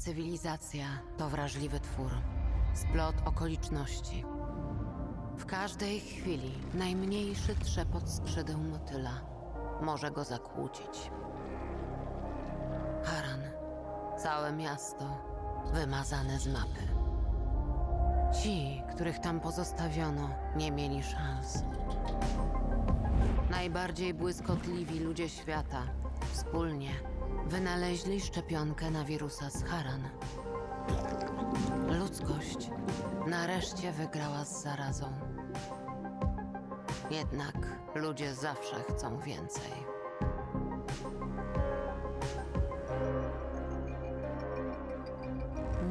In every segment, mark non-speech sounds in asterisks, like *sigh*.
Cywilizacja to wrażliwy twór, splot okoliczności. W każdej chwili najmniejszy trzepot skrzydeł motyla może go zakłócić. Haran, całe miasto wymazane z mapy. Ci, których tam pozostawiono, nie mieli szans. Najbardziej błyskotliwi ludzie świata wspólnie wynaleźli szczepionkę na wirusa z Haran. Ludzkość nareszcie wygrała z zarazą. Jednak ludzie zawsze chcą więcej.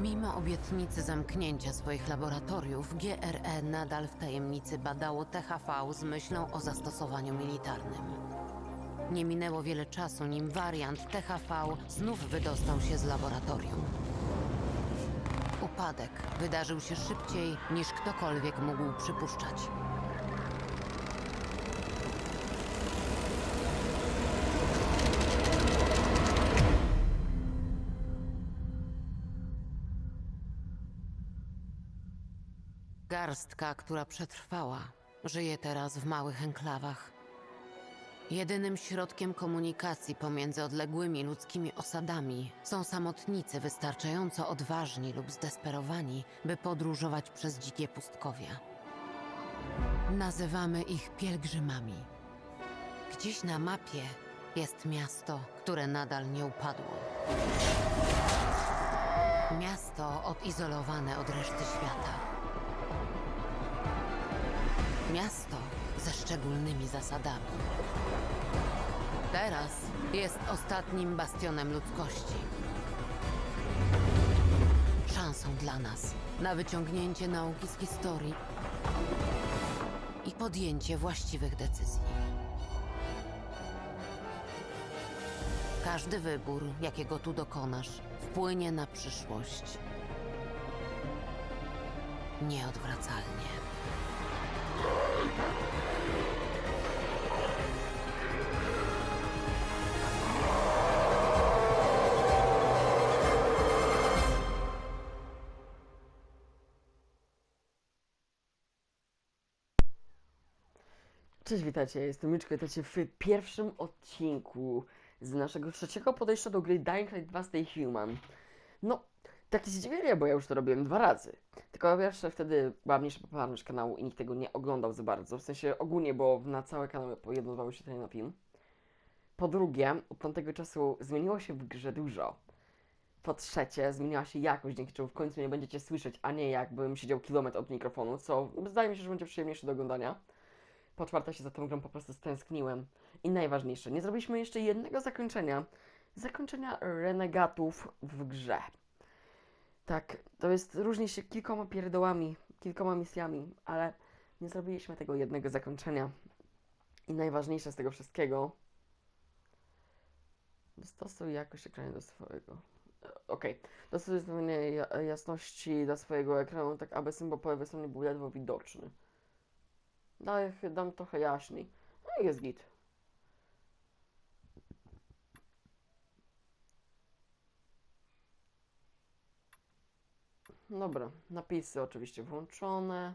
Mimo obietnicy zamknięcia swoich laboratoriów, GRE nadal w tajemnicy badało THV z myślą o zastosowaniu militarnym. Nie minęło wiele czasu, nim wariant THV znów wydostał się z laboratorium. Upadek wydarzył się szybciej niż ktokolwiek mógł przypuszczać. Garstka, która przetrwała, żyje teraz w małych enklawach. Jedynym środkiem komunikacji pomiędzy odległymi ludzkimi osadami są samotnicy wystarczająco odważni lub zdesperowani, by podróżować przez dzikie pustkowia. Nazywamy ich pielgrzymami. Gdzieś na mapie jest miasto, które nadal nie upadło. Miasto odizolowane od reszty świata. Miasto ze szczególnymi zasadami. Teraz jest ostatnim bastionem ludzkości. Szansą dla nas na wyciągnięcie nauki z historii i podjęcie właściwych decyzji. Każdy wybór, jakiego tu dokonasz, wpłynie na przyszłość. Nieodwracalnie. Cześć, witajcie, jestem Myczko, witajcie w pierwszym odcinku z naszego trzeciego podejścia do gry Dying Light 2 Stay Human. No, takie zdziwienie, bo ja już to robiłem dwa razy. Tylko pierwsze wtedy była mniejsza popularność kanału i nikt tego nie oglądał za bardzo, w sensie ogólnie, bo na całe kanały po jedno, dwa wyświetlenia na film. Po drugie, od tamtego czasu zmieniło się w grze dużo. Po trzecie, zmieniła się jakość, dzięki czemu w końcu nie będziecie słyszeć, a nie jakbym siedział kilometr od mikrofonu, co zdaje mi się, że będzie przyjemniejsze do oglądania. Po czwarte się za tą grą po prostu stęskniłem. I najważniejsze, nie zrobiliśmy jeszcze jednego zakończenia. Zakończenia renegatów w grze. Tak, to jest, różni się kilkoma pierdołami, kilkoma misjami, ale nie zrobiliśmy tego jednego zakończenia. I najważniejsze z tego wszystkiego, dostosuj jakość ekranu do swojego. Okej, dostosuj ustawienie ja- jasności do swojego ekranu, tak aby symbol po lewej stronie był ledwo widoczny. Daj, dam trochę jaśniej. No i jest git. Dobra, napisy oczywiście włączone.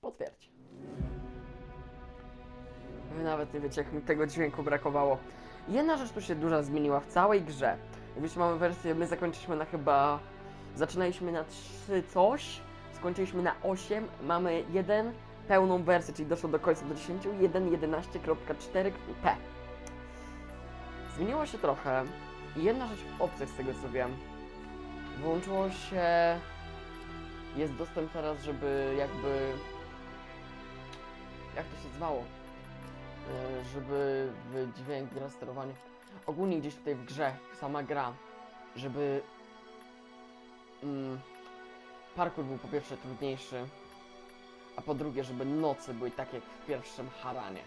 Potwierdź. Wy nawet nie wiecie, jak mi tego dźwięku brakowało. Jedna rzecz tu się duża zmieniła w całej grze. Jakbyście mamy wersję, my zakończyliśmy na chyba... Zaczynaliśmy na 3 coś, skończyliśmy na 8, mamy jeden pełną wersję, czyli doszło do końca do 10, 1.11.4p. Zmieniło się trochę. I Jedna rzecz w opcjach z tego co wiem. Włączyło się... Jest dostęp teraz, żeby jakby... Jak to się zwało? E, Żeby w dźwięk gra sterowanie. Ogólnie gdzieś tutaj w grze, sama gra, żeby... Mm, parkour był po pierwsze trudniejszy, a po drugie, żeby noce były tak jak w pierwszym Haranie.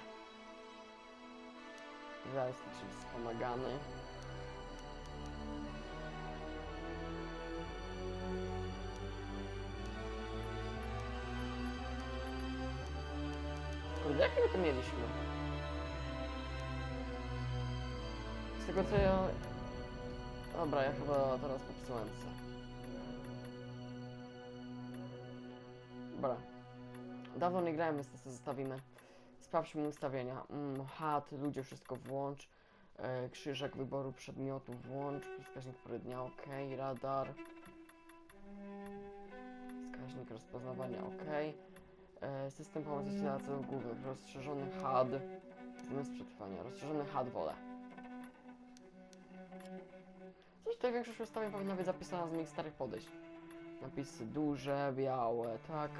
Realistyczny wspomagany. Kurde, jakie my to mieliśmy? Z tego co ja Dobra, ja chyba teraz popsułem se. Dawno nie grałem, więc to zostawimy. Sprawdźmy ustawienia. Mm, HUD, ludzie, wszystko włącz. E, krzyżek wyboru przedmiotu włącz. Wskaźnik pory dnia, ok. Radar. Wskaźnik rozpoznawania, ok. E, system pomocy ściana celów głównych. Rozszerzony HUD. Zmysł przetrwania. Rozszerzony HUD wolę. Coś tutaj większość ustawień powinna być zapisana z moich starych podejść. Napisy duże, białe, tak.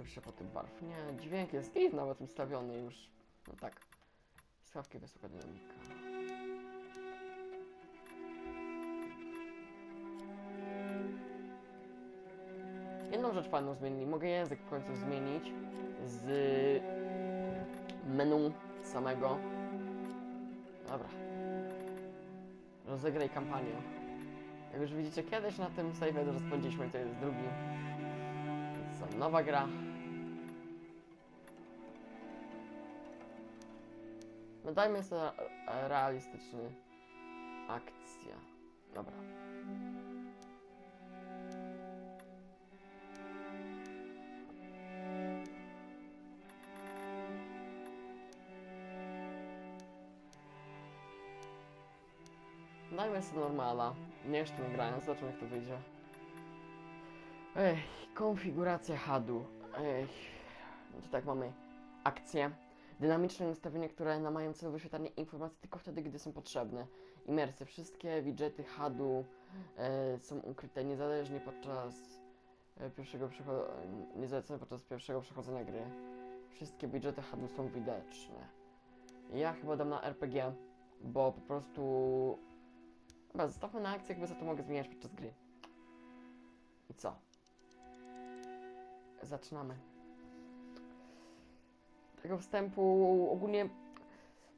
Tak się po tym barw. Nie, dźwięk jest i nawet ustawiony już. No tak. Słuchawki wysoka dynamika. Jedną rzecz panu zmienili. Mogę język w końcu zmienić z menu samego. Dobra. Rozegraj kampanię. Jak już widzicie, kiedyś na tym save rozpędziliśmy, to jest drugi. Co, nowa gra. No dajmy sobie realistyczny akcja. Dobra. Dajmy sobie normala. Nie jeszcze nie grając, jak to wyjdzie. Ej, konfiguracja HUD-u. Ej, no tak mamy akcje. Dynamiczne ustawienia, które na mają celu wyświetlanie informacji tylko wtedy, gdy są potrzebne. Imersje. Wszystkie widgety HUD-u e, są ukryte niezależnie podczas e, pierwszego niezależnie podczas pierwszego przechodzenia gry. Wszystkie widgety HUD-u są widoczne. Ja chyba dam na RPG, bo po prostu Dobra, zostawmy na akcję, jakby za to mogę zmieniać podczas gry. I co? Zaczynamy. Tego wstępu ogólnie...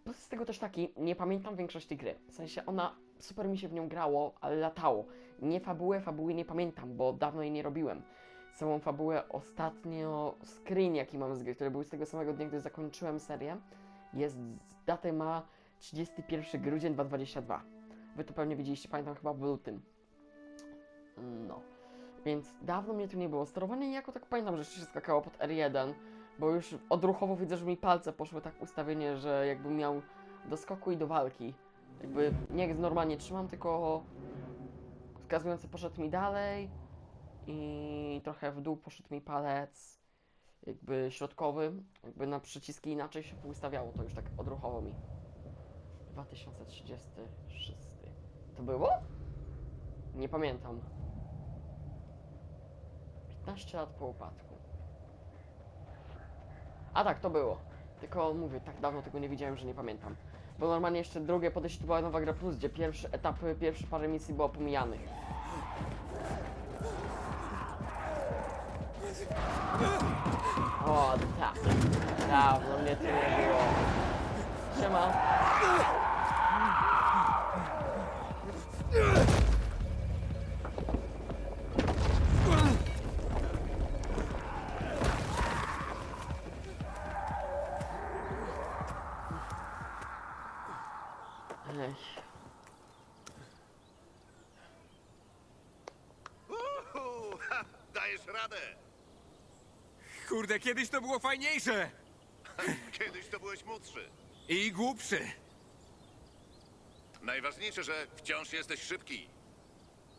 Plus z tego też taki, nie pamiętam większości gry. W sensie ona, super mi się w nią grało, ale latało. Nie fabułę, fabuły nie pamiętam, bo dawno jej nie robiłem. Samą fabułę ostatnio, screen jaki mam z gry, który był z tego samego dnia, gdy zakończyłem serię, jest, datę ma 31 grudzień 2022. Wy to pewnie widzieliście, pamiętam chyba w lutym. No. Więc dawno mnie tu nie było. Sterowanie jako tak pamiętam, że się skakało pod R1, bo już odruchowo widzę, że mi palce poszły tak ustawienie, że jakbym miał do skoku i do walki. Jakby nie normalnie trzymam, tylko wskazujący poszedł mi dalej i trochę w dół poszedł mi palec jakby środkowy, jakby na przyciski inaczej się ustawiało, to już tak odruchowo mi. 2036. To było? Nie pamiętam. 15 lat po upadku. A tak, to było. Tylko mówię, tak dawno tego nie widziałem, że nie pamiętam. Bo normalnie jeszcze drugie podejście to była nowa gra plus, gdzie pierwsze etapy, pierwsze parę misji było pomijanych. O, tak. Dawno mnie tu nie było. Siema. Kurde, kiedyś to było fajniejsze! *laughs* Kiedyś to byłeś młodszy. I głupszy. Najważniejsze, że wciąż jesteś szybki.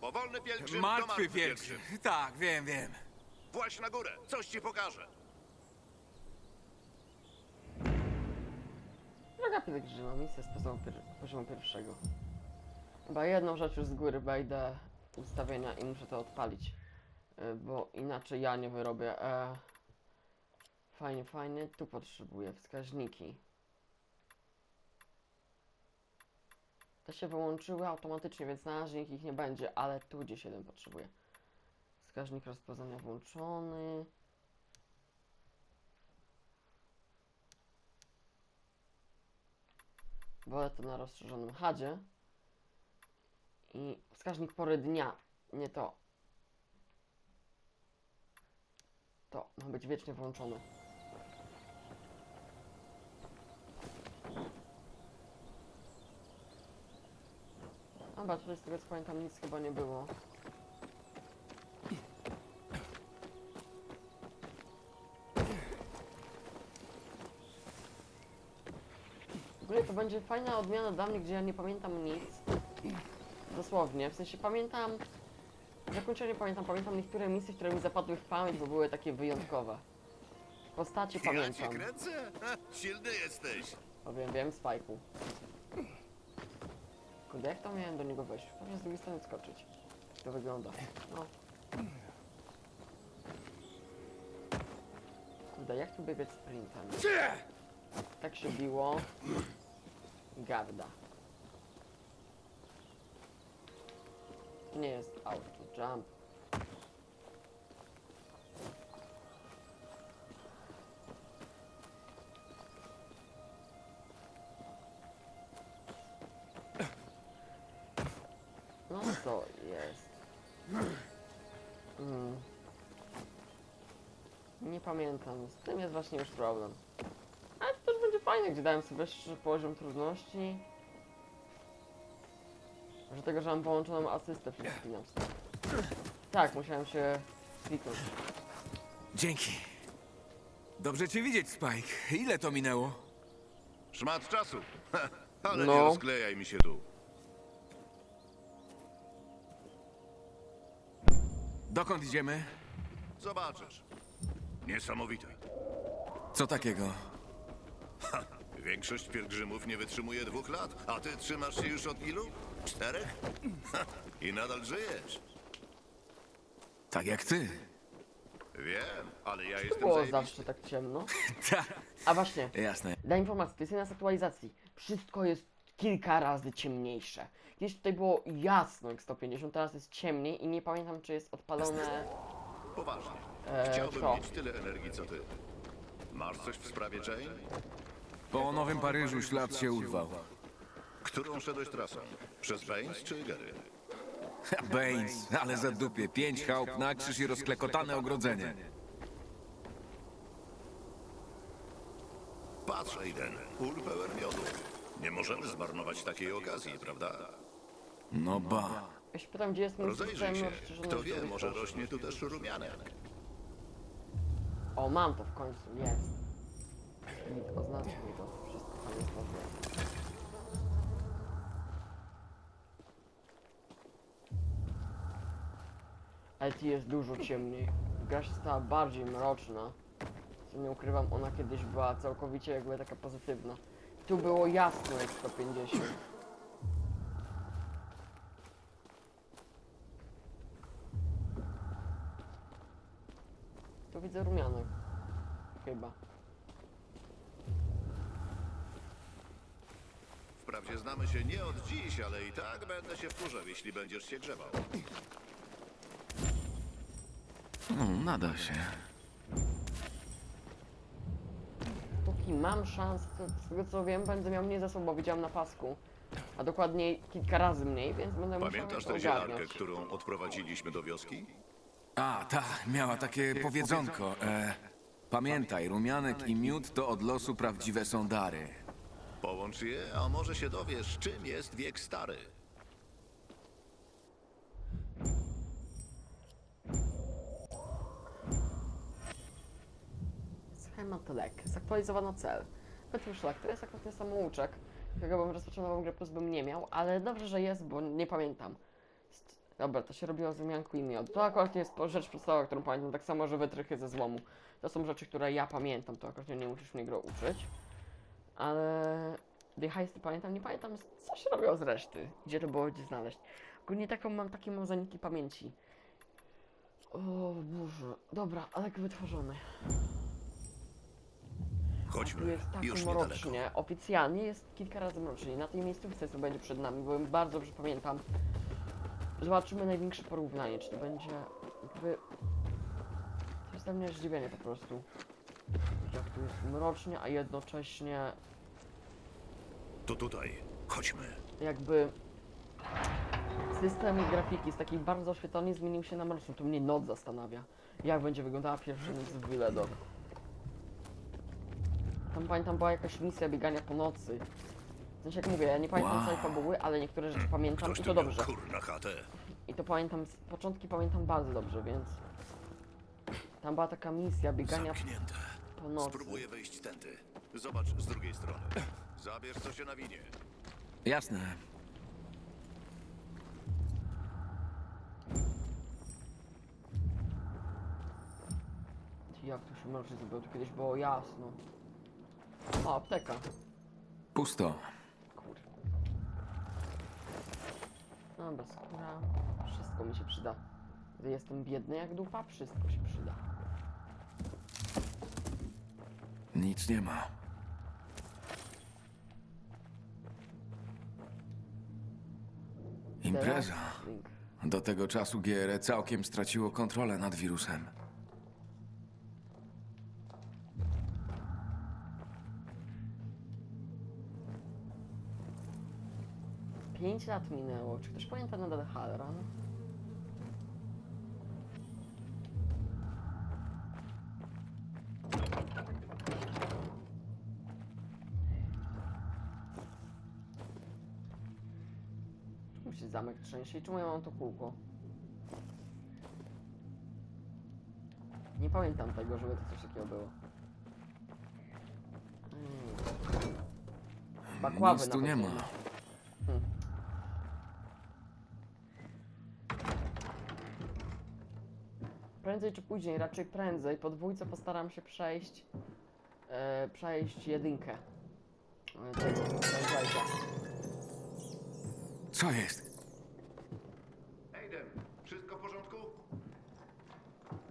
Powolny pielgrzym to Martwy pielgrzym. Tak, wiem, wiem. Właź na górę, coś ci pokażę. Droga pielgrzyma, misja z poziomu, pier poziomu pierwszego. Chyba jedną rzecz już z góry wejdę ustawienia i muszę to odpalić. y, Bo inaczej ja nie wyrobię. E, fajnie, fajnie. Tu potrzebuję wskaźniki. Te się wyłączyły automatycznie, więc na razie ich nie będzie, ale tu gdzieś jeden potrzebuję. Wskaźnik rozpoznania włączony. Wolę to na rozszerzonym hadzie. I wskaźnik pory dnia, nie to. To ma być wiecznie włączone. Dobra, tutaj z tego co pamiętam nic chyba nie było. W ogóle to będzie fajna odmiana dla mnie, gdzie ja nie pamiętam nic. Dosłownie, w sensie pamiętam... Zakończenie pamiętam, pamiętam niektóre misje, które mi zapadły w pamięć, bo były takie wyjątkowe. Postacie Ja cię pamiętam. kręcę? Ha, silny jesteś. Powiem, wiem, spajku. Jak to miałem do niego wejść? Pewnie z drugiej strony skoczyć. Jak to wygląda? No. Kurde, jak tu biegać sprintem? Tak się biło. Garda. Nie jest out to jump. No co jest? Mm. Nie pamiętam. Z tym jest właśnie już problem. Ale to też będzie fajne, gdzie dałem sobie wyższy poziom trudności. Że tego, że mam połączoną asystę wszystkim. Tak, musiałem się kliknąć. Dzięki. Dobrze cię widzieć, Spike. Ile to minęło? Szmat czasu. Ha, *laughs* ale No. nie rozklejaj mi się tu. Dokąd idziemy? Zobaczysz. Niesamowite. Co takiego? Większość pielgrzymów nie wytrzymuje dwóch lat, a ty trzymasz się już od ilu? Czterech? Ha, I nadal żyjesz. Tak jak ty. Wiem, ale ja To jestem było zajebisty. zawsze tak ciemno. *laughs* Tak. A właśnie, Jasne. Dla informacji, to jest jedna z aktualizacji. Wszystko jest kilka razy ciemniejsze. Kiedyś tutaj było jasno jak 150, teraz jest ciemniej i nie pamiętam czy jest odpalone... Poważnie. Eee, Chciałbym co? mieć tyle energii, co ty. Masz coś w sprawie Jane? Po Nowym Paryżu ślad się urwał. Którą szedłeś trasą? Przez Baines czy Gary? *laughs* Baines, ale za dupie. Pięć chałup na krzyż i rozklekotane ogrodzenie. Patrz, Aiden, ul pełen miodu. Nie możemy zmarnować takiej okazji, prawda? No ba. Ja się pytam gdzie jest mój Rozejrzyj się. Kto wie, może rośnie tu też rumianek. O, mam to w końcu, jest. Oznacz mi to, wszystko tam jest dobre. Ale tu jest dużo ciemniej. Gra się stała bardziej mroczna. Co nie ukrywam, ona kiedyś była całkowicie jakby taka pozytywna. Tu było jasno jak 150. Tu widzę rumianek. Chyba. Wprawdzie znamy się nie od dziś, ale i tak będę się wkurzał, jeśli będziesz się grzebał. No, nada się. Póki mam szansę, to z tego co wiem, będę miał mniej zasobów, bo widziałem na pasku. A dokładniej kilka razy mniej, więc będę musiał Pamiętasz tę zielarkę, ogarniać. którą odprowadziliśmy do wioski? A, ta, miała takie powiedzonko. E, pamiętaj, rumianek i miód to od losu prawdziwe są dary. Połącz je, a może się dowiesz, czym jest wiek stary. Schemat lek. Zaktualizowano cel. Petr Szlak, to jest akurat ten samouczek, którego bym rozpoczął nową grę, plus bym nie miał, ale dobrze, że jest, bo nie pamiętam. Dobra, to się robiło z wymianku i. To akurat jest rzecz podstawowa, którą pamiętam, tak samo, że wytrychy ze złomu. To są rzeczy, które ja pamiętam, to akurat nie musisz mnie gro uczyć. Ale... The Heist pamiętam, nie pamiętam co się robiło z reszty, gdzie to było gdzie znaleźć. Ogólnie taką mam, takie mam zaniki pamięci. O Boże, dobra, ale wytworzony. Tu Chodźmy, jest tak już niedaleko. mrocznie. Oficjalnie jest kilka razy mroczniej. Na tej miejscówce co będzie przed nami, bo bardzo dobrze pamiętam. Zobaczymy największe porównanie, czy to będzie jakby... To jest dla mnie zdziwienie po prostu. Jak tu jest mrocznie, a jednocześnie To tutaj, chodźmy. jakby system grafiki z takiej bardzo oświetlonej zmienił się na mroczną. To mnie noc zastanawia. Jak będzie wyglądała pierwsza noc w Wyledok. Tam pamiętam była jakaś misja biegania po nocy. W sensie jak mówię, ja nie pamiętam Wow. całej fabuły, ale niektóre rzeczy pamiętam Ktoś i to dobrze. kur na chatę. I to pamiętam, z- początki pamiętam bardzo dobrze, więc... Tam była taka misja biegania Zamknięte. po nocy. Spróbuję wejść tędy. Zobacz z drugiej strony. Zabierz co się nawinie. Jasne. Jak to się mroczy zrobiło? Tu kiedyś było jasno. O, apteka. Pusto. Kurde. Dobra, skóra. Wszystko mi się przyda. Gdy jestem biedny jak dupa, wszystko się przyda. Nic nie ma. Impreza. Teraz. Do tego czasu GRE całkiem straciło kontrolę nad wirusem. Pięć lat minęło. Czy ktoś pamięta nadal Halran? Czemu się zamek trzęsie i czemu ja mam to kółko? Nie pamiętam tego, żeby to coś takiego było. Mm. Bakławy Nic tu nie nawet ma. Hmm. Prędzej czy później, raczej prędzej. Po dwójce postaram się przejść. E, przejść jedynkę. E, tego. Co jest? Aiden, wszystko w porządku?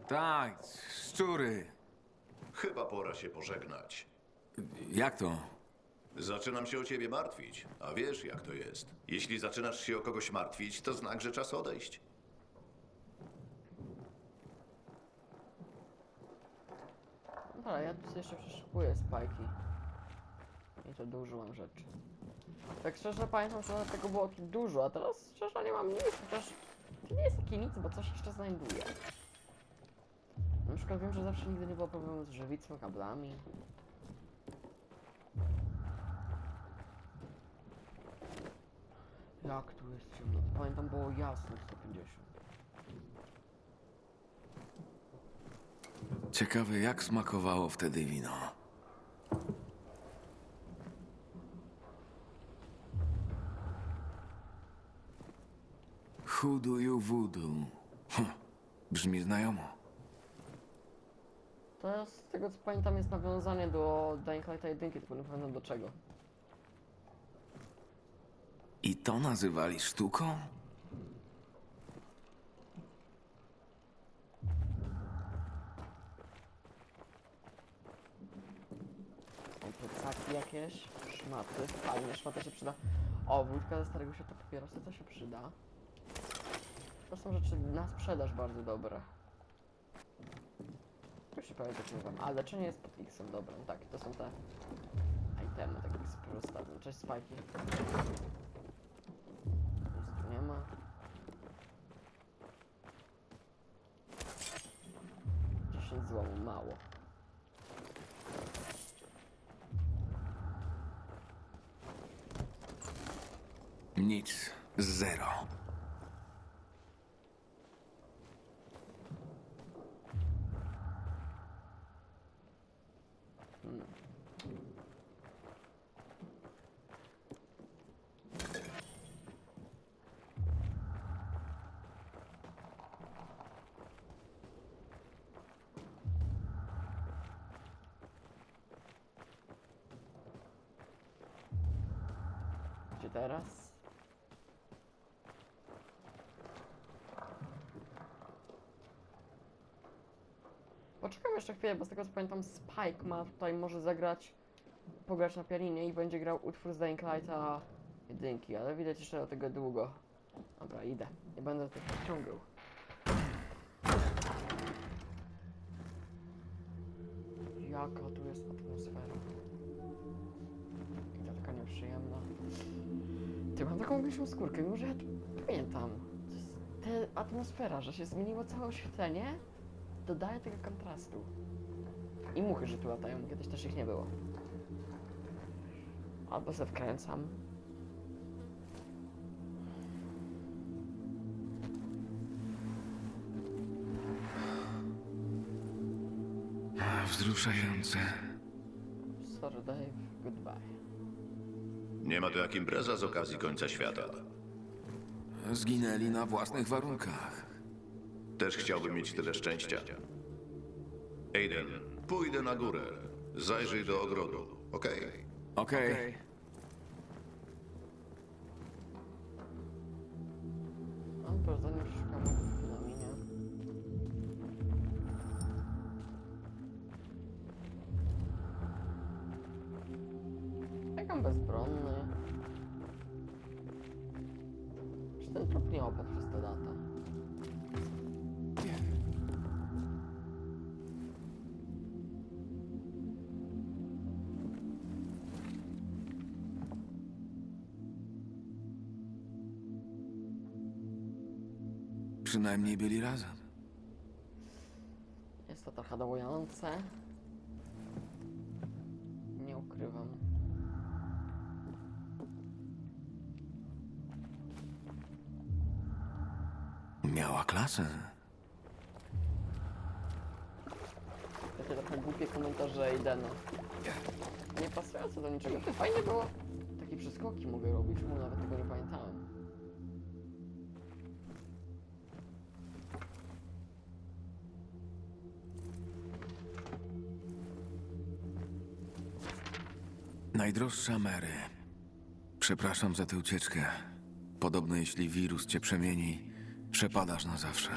Tak, szczury. Chyba pora się pożegnać. Jak to? Zaczynam się o ciebie martwić, a wiesz jak to jest. Jeśli zaczynasz się o kogoś martwić, to znak, że czas odejść. Dobra, ja tu jeszcze przeszukuję spajki. I to dużo mam rzeczy. Tak szczerze pamiętam, że tego było dużo, a teraz szczerze nie mam nic, chociaż to nie jest takie nic, bo coś jeszcze znajduję. Na przykład wiem, że zawsze nigdy nie było problemu z żywicą, kablami. Jak tu jest ciemno? Pamiętam było jasno 150. Ciekawe, jak smakowało wtedy wino. Wudu. Hm, Brzmi znajomo. To z tego co pamiętam jest nawiązanie do Dying Light 1, tylko nie pamiętam do czego. I to nazywali sztuką? Są plecaki jakieś, szmaty, fajnie, szmata się przyda. O, wódka ze starego świata papierosy, to się przyda. To są rzeczy na sprzedaż bardzo dobre. Już się prawie zaczynam. A leczenie jest pod X-em, dobra, no tak, to są te itemy, tak jakby sobie rozstawiam. Cześć, spajki. Nic tu nie ma. Dziesięć złomu, mało. Nic. Zero. Gdzie teraz? Poczekam jeszcze chwilę, bo z tego co pamiętam Spike ma tutaj, może zagrać, pograć na pianinie i będzie grał utwór z Dying Lighta jedynki, ale widać jeszcze do tego długo. Dobra, idę. Nie będę tych ciągał. Jaka tu jest atmosfera. I to taka nieprzyjemna. Ty, mam taką gęsią skórkę, mimo że ja pamiętam. To jest ta atmosfera, że się zmieniło całe oświetlenie, dodaje tego kontrastu. I muchy, że tu latają, kiedyś też ich nie było. Albo zawkręcam. Wzruszające. Sorry, Dave. Goodbye. Nie ma tu jak impreza z okazji końca świata. Zginęli na własnych warunkach. Też chciałbym mieć tyle szczęścia. Aiden, pójdę na górę. Zajrzyj do ogrodu, okej? Okej. Że szukamy Przynajmniej byli razem. Jest to trochę dołujące. Nie ukrywam. Miała klasę. Takie trochę głupie komentarze Aidena. Nie pasujące do niczego. Fajnie było. Takie przeskoki mogę robić, bo nawet tego nie pamiętałem. Najdroższa Mary. Przepraszam za tę ucieczkę. Podobno jeśli wirus cię przemieni, przepadasz na zawsze.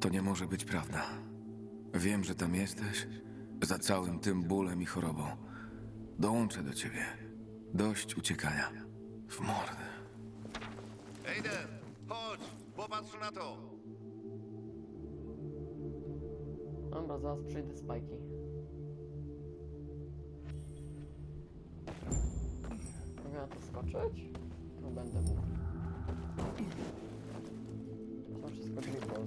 To nie może być prawda. Wiem, że tam jesteś, za całym tym bólem i chorobą. Dołączę do ciebie. Dość uciekania. W mordę. Aiden, chodź, popatrz na to. Dobra, zaraz przyjdę spajki. Mogę na to skoczyć? Tu będę mógł. Są wszystko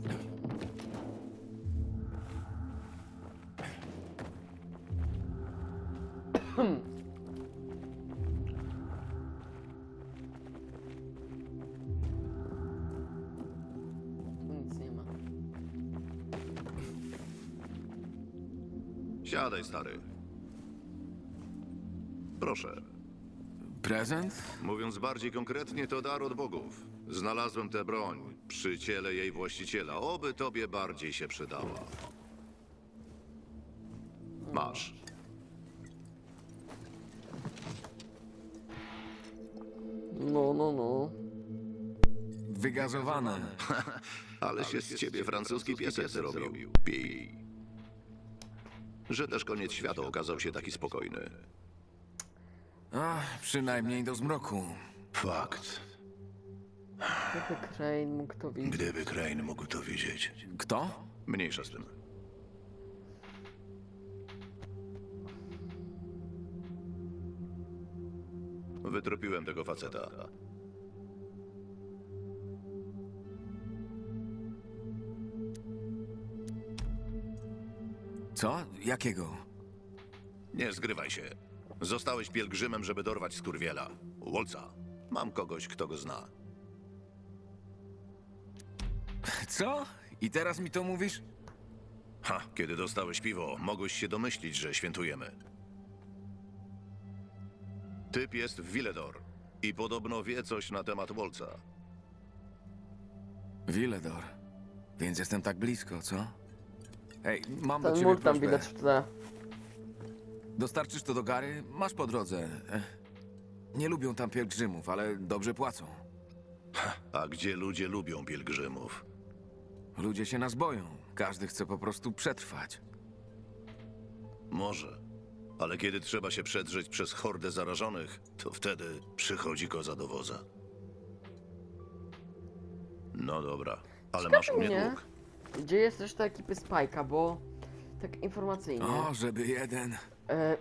ma. Siadaj, stary. Proszę. Prezent? Mówiąc bardziej konkretnie, to dar od bogów. Znalazłem tę broń przy ciele jej właściciela. Oby tobie bardziej się przydała. Masz. No, no, no. Wygazowane. *laughs* Ale się z ciebie francuski piesek zrobił. Pij. Że też koniec świata okazał się taki spokojny. Ach, przynajmniej do zmroku. Fakt. Gdyby Crane mógł to widzieć. Gdyby Crane mógł to widzieć. Kto? Mniejsza z tym. Wytropiłem tego faceta. Co? Jakiego? Nie zgrywaj się. Zostałeś pielgrzymem, żeby dorwać skurwiela. Wolca. Mam kogoś, kto go zna. Co? I teraz mi to mówisz? Ha, kiedy dostałeś piwo, mogłeś się domyślić, że świętujemy. Typ jest w Villedor i podobno wie coś na temat Wolca. Willedor. Więc jestem tak blisko, co? Hej, mam do Ten ciebie mur tam prośbę. widać w tle. Dostarczysz to do Gary? Masz po drodze. Ech. Nie lubią tam pielgrzymów, ale dobrze płacą. A gdzie ludzie lubią pielgrzymów? Ludzie się nas boją. Każdy chce po prostu przetrwać. Może. Ale kiedy trzeba się przedrzeć przez hordę zarażonych, to wtedy przychodzi koza do woza. No dobra, ale masz u mnie mnie. dług. Gdzie jest reszta ekipy Spajka, bo tak informacyjnie. O, żeby jeden. E,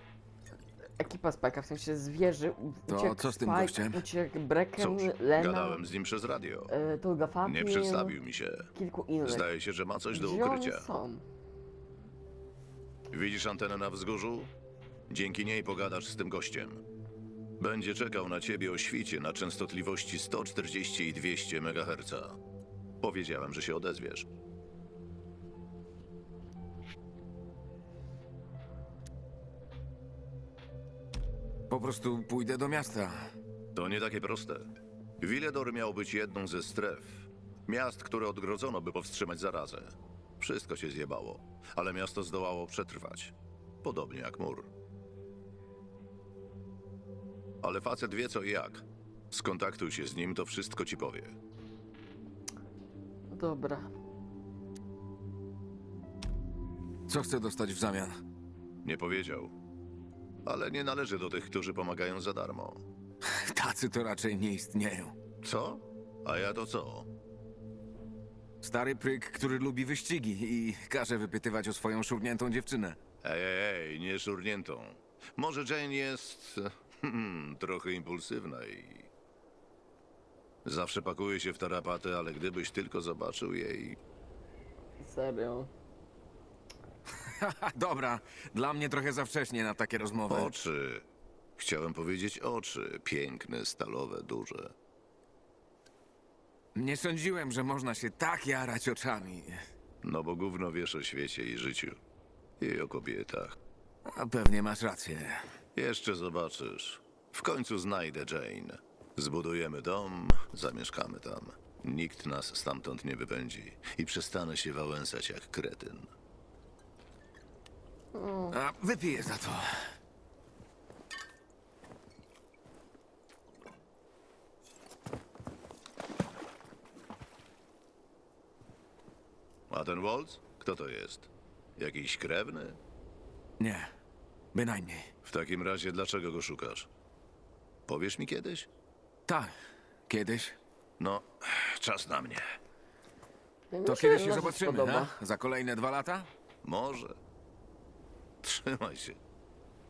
ekipa Spajka, w sensie zwierzy, To uciekł co z tym Spike, gościem? Uciekł Brecken, Cóż, Lena, gadałem z nim przez radio. e, Tolga Nie przedstawił mi się. kilku innych. Zdaje się, że ma coś do Gdzie oni ukrycia. są? Widzisz antenę na wzgórzu? Dzięki niej pogadasz z tym gościem. Będzie czekał na ciebie o świcie na częstotliwości 140 i 200 MHz. Powiedziałem, że się odezwiesz. Po prostu pójdę do miasta. To nie takie proste. Villedor miał być jedną ze stref. Miast, które odgrodzono, by powstrzymać zarazę. Wszystko się zjebało, ale miasto zdołało przetrwać. Podobnie jak mur. Ale facet wie co i jak. Skontaktuj się z nim, to wszystko ci powie. Dobra. Co chcę dostać w zamian? Nie powiedział. Ale nie należy do tych, którzy pomagają za darmo. *laughs* Tacy to raczej nie istnieją. Co? A ja to co? Stary pryk, który lubi wyścigi i każe wypytywać o swoją szurniętą dziewczynę. Ej, ej, ej, nie szurniętą. Może Jane jest *laughs* hmm, trochę impulsywna i... Zawsze pakuje się w tarapaty, ale gdybyś tylko zobaczył jej... Serio. *laughs* Dobra, dla mnie trochę za wcześnie na takie rozmowy. Oczy. Chciałem powiedzieć oczy. Piękne, stalowe, duże. Nie sądziłem, że można się tak jarać oczami. No bo gówno wiesz o świecie i życiu. I o kobietach. A pewnie masz rację. Jeszcze zobaczysz. W końcu znajdę Jane. Zbudujemy dom, zamieszkamy tam. Nikt nas stamtąd nie wypędzi i przestanę się wałęsać jak kretyn. A wypiję za to. A ten Waltz? Kto to jest? Jakiś krewny? Nie, bynajmniej. W takim razie dlaczego go szukasz? Powiesz mi kiedyś? Tak, kiedyś. No, czas na mnie. Ja To mi kiedy jedna się zobaczymy, podoba. ha? Za kolejne dwa lata? Może. Trzymaj się.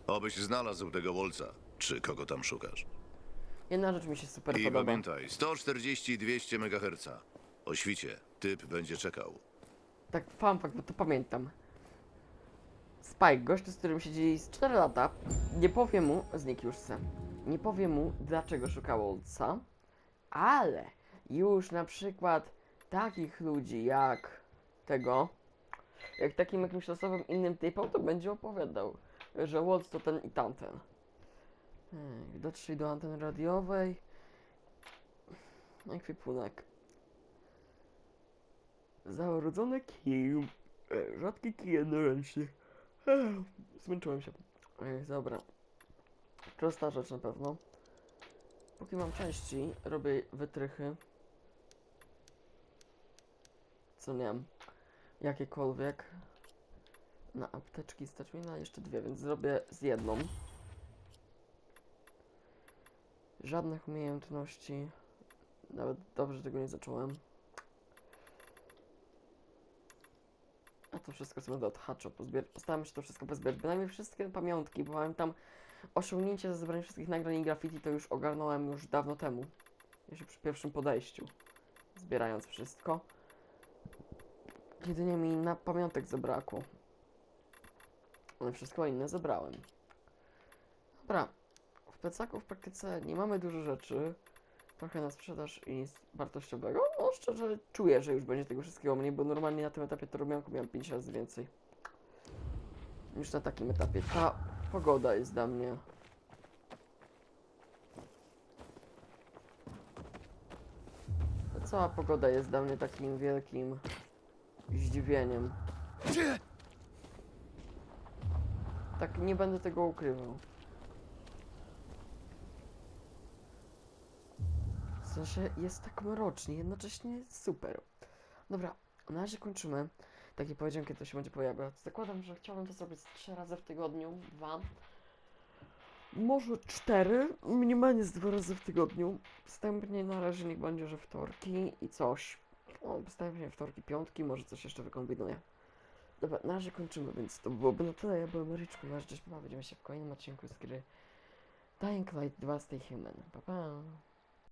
Obyś znalazł tego Wolca, czy kogo tam szukasz. Jedna rzecz mi się super I podoba. pamiętaj, 140 i 200 MHz. O świcie, typ będzie czekał. Tak, fun fact, bo to pamiętam. Spike, gościu, z którym siedzieli z 4 lata, nie powie mu, znikł już se, nie powie mu, dlaczego szukał Oldsa, ale już na przykład takich ludzi jak tego, jak takim jakimś losowym innym typom, to będzie opowiadał, że Waltz to ten i tamten. Hmm, Dotrzyj do anteny radiowej. Ekwipunek. Zarodzony kij. E, Rzadki kij jednoręczny. Ech, Zmęczyłem się. Ech, dobra. Prosta rzecz na pewno. Póki mam części, robię wytrychy. Co nie wiem. Jakiekolwiek. Na apteczki stać mi na jeszcze dwie, więc zrobię z jedną. Żadnych umiejętności. Nawet dobrze tego nie zacząłem. A to wszystko sobie będę odhaczał. Postaram się to wszystko pozbierać. Bynajmniej wszystkie pamiątki, bo mam tam osiągnięcie za zebranie wszystkich nagrań i graffiti to już ogarnąłem już dawno temu. Jeszcze przy pierwszym podejściu. Zbierając wszystko. Jedynie mi na pamiątek zabrakło. Ale wszystko inne zebrałem. Dobra. W plecaku w praktyce nie mamy dużo rzeczy. Trochę na sprzedaż i nic wartościowego. No szczerze czuję, że już będzie tego wszystkiego mniej, bo normalnie na tym etapie to robiłem, miałem 5 razy więcej. Niż na takim etapie. Ta pogoda jest dla mnie. Cała pogoda jest dla mnie takim wielkim zdziwieniem. Tak nie będę tego ukrywał. W sensie jest tak mrocznie, jednocześnie super. Dobra, na razie kończymy. Tak jak powiedziałem, kiedy to się będzie pojawiać. Zakładam, że chciałbym to zrobić trzy razy w tygodniu, dwa. Może cztery, minimalnie z dwa razy w tygodniu. Wstępnie na razie niech będzie, że wtorki i coś. No, wstępnie wtorki, piątki, może coś jeszcze wykombinuję. Dobra, na razie kończymy, więc to byłoby na tyle. Ja byłem Ryczku, na razie cześć, pa, pa. widzimy się w kolejnym odcinku z gry Dying Light 2 Stay Human. Pa, pa.